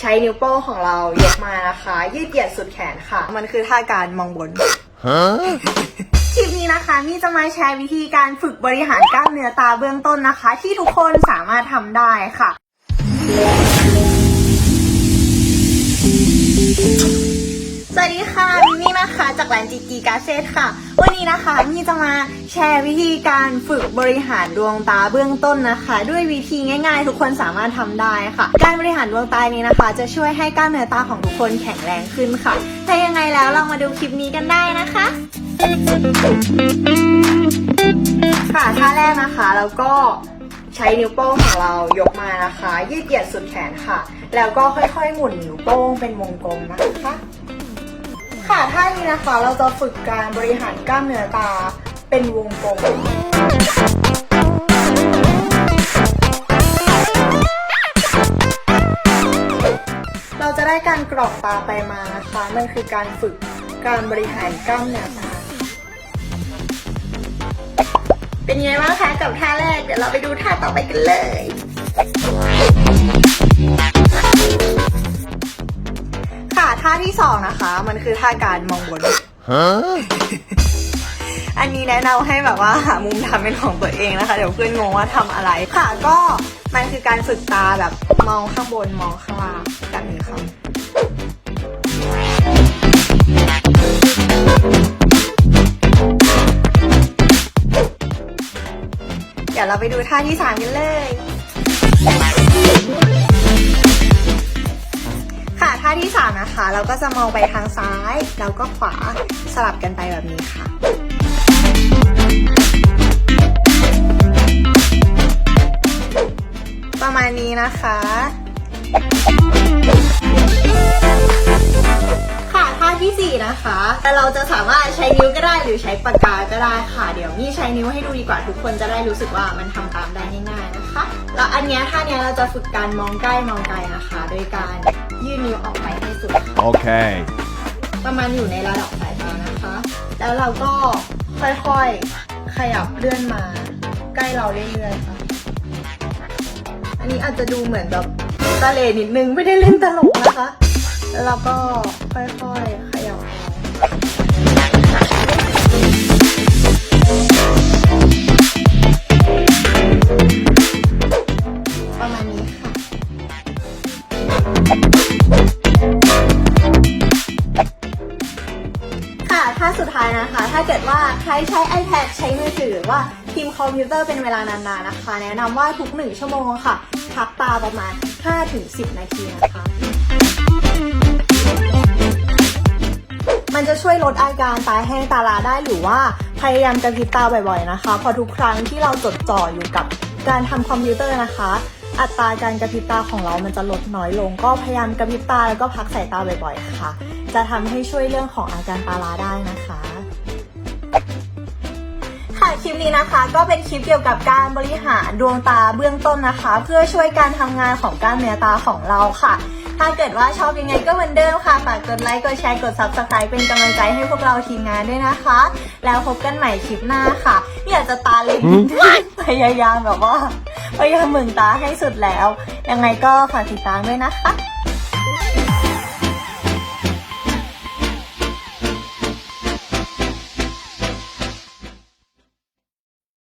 ใช้นิ้วโป้งของเรายกมานะคะ ยืดเหยียดสุดแขนค่ะ มันคือท่าการมองบน คลิปนี้นะคะมี่จะมาแชร์วิธีการฝึกบริหารกล้ามเนื้อตาเบื้องต้นนะคะ ที่ทุกคนสามารถทำได้ค่ะ กาเซตค่ะ วันนี้นะคะมี่จะมาแชร์วิธีการฝึกบริหารดวงตาเบื้องต้นนะคะ ด้วยวิธีง่าย ๆ ทุกคนสามารถทำได้ค่ะ การบริหารดวงตานี้นะคะ จะช่วยให้กล้ามเนื้อตาของทุกคนแข็งแรงขึ้นค่ะถ้ายังไงแล้วเรามาดูคลิปนี้กันได้นะคะค่ะท่าแรกนะคะแล้วก็ใช้นิ้วโป้งของเรายกมานะคะยืดเหยียดสุดแขนค่ะ แล้วก็ค่อยๆหมุนนิ้วโป้งเป็นวงกลมนะคะ ค่ะท่านี้นะคะเราจะฝึกการบริหารกล้ามเนื้อตาเป็นวงกลมเราจะได้การกรอกตาไปมานะคะมันคือการฝึกการบริหารกล้ามเนื้อตาเป็นไงบ้างคะกับท่าแรกเดี๋ยวเราไปดูท่าต่อไปกันเลย องนะคะ มันคือท่าการมองบน Huh? อันนี้แนะนำให้แบบว่าหามุมทำเป็นของตัวเองนะคะ เดี๋ยวเพื่อนงงว่าทำอะไรค่ะก็มันคือการฝึกตาแบบมองข้างบนมองข้างล่างแบบนี้ค่ะเดี๋ยวเราไปดูท่าที่สามกันเลยาที่สามนะคะ เราก็จะมองไปทางซ้าย แล้วก็ขวาสลับกันไปแบบนี้ค่ะ ประมาณนี้นะคะค่ะท่าที่สี่นะคะ แต่เราจะสามารถใช้นิ้วก็ได้หรือใช้ปากกาก็ได้ค่ะ เดี๋ยวนี่ใช้นิ้วให้ดูดีกว่าทุกคนจะได้รู้สึกว่ามันทำตามได้ง่ายๆนะคะ แล้วอันนี้ท่าเนี้ยเราจะฝึกการมองใกล้มองไกลนะคะ โดยการ ยื่นนิ้วออกไปให้สุดค่ะ Okay. ประมาณอยู่ในระดับสายตานะคะ แล้วเราก็ค่อยๆ ขยับเลื่อนมา ใกล้เราเรื่อยๆค่ะ อันนี้อาจจะดูเหมือนแบบตะเลนิดนึง ไม่ได้เล่นตลกนะคะ แล้วเราก็ค่อยๆ ขยับ ถ้าสุดท้ายนะคะ ถ้าเกิดว่าใครใช้ iPad ใช้มือถือหรือว่าพิมพ์คอมพิวเตอร์เป็นเวลานานๆนะคะ แนะนำว่าทุก 1 ชั่วโมงค่ะพักตาประมาณ 5-10 นาทีนะคะมันจะช่วยลดอาการตาแห้งตาลาได้หรือว่าพยายามกระพริบตาบ่อยๆนะคะเพอทุกครั้งที่เราจดจ่ออยู่กับการทำคอมพิวเตอร์นะคะ อัตราการกระพริบตาของเรามันจะลดน้อยลง ก็พยายามกระพริบตาแล้วก็พักสายตาบ่อยๆค่ะ จะทำให้ช่วยเรื่องของอาการตาลาได้นะคะค่ะคลิปนี้นะคะก็เป็นคลิปเกี่ยวกับการบริหารดวงตาเบื้องต้นนะคะ เพื่อช่วยการทำงานของกล้ามเนื้อตาของเราค่ะ ถ้าเกิดว่าชอบยังไงก็เหมือนเดิมค่ะฝากกดไลค์กดแชร์กด subscribe เป็นกำลังใจให้พวกเราทีมงานด้วยนะคะ แล้วพบกันใหม่คลิปหน้าค่ะไม่อยากจะตาเล็กนิดนึงพยายามแบบว่าพยายามมึงตาให้สุดแล้ว ยังไงก็ฝากติดตามด้วยนะคะ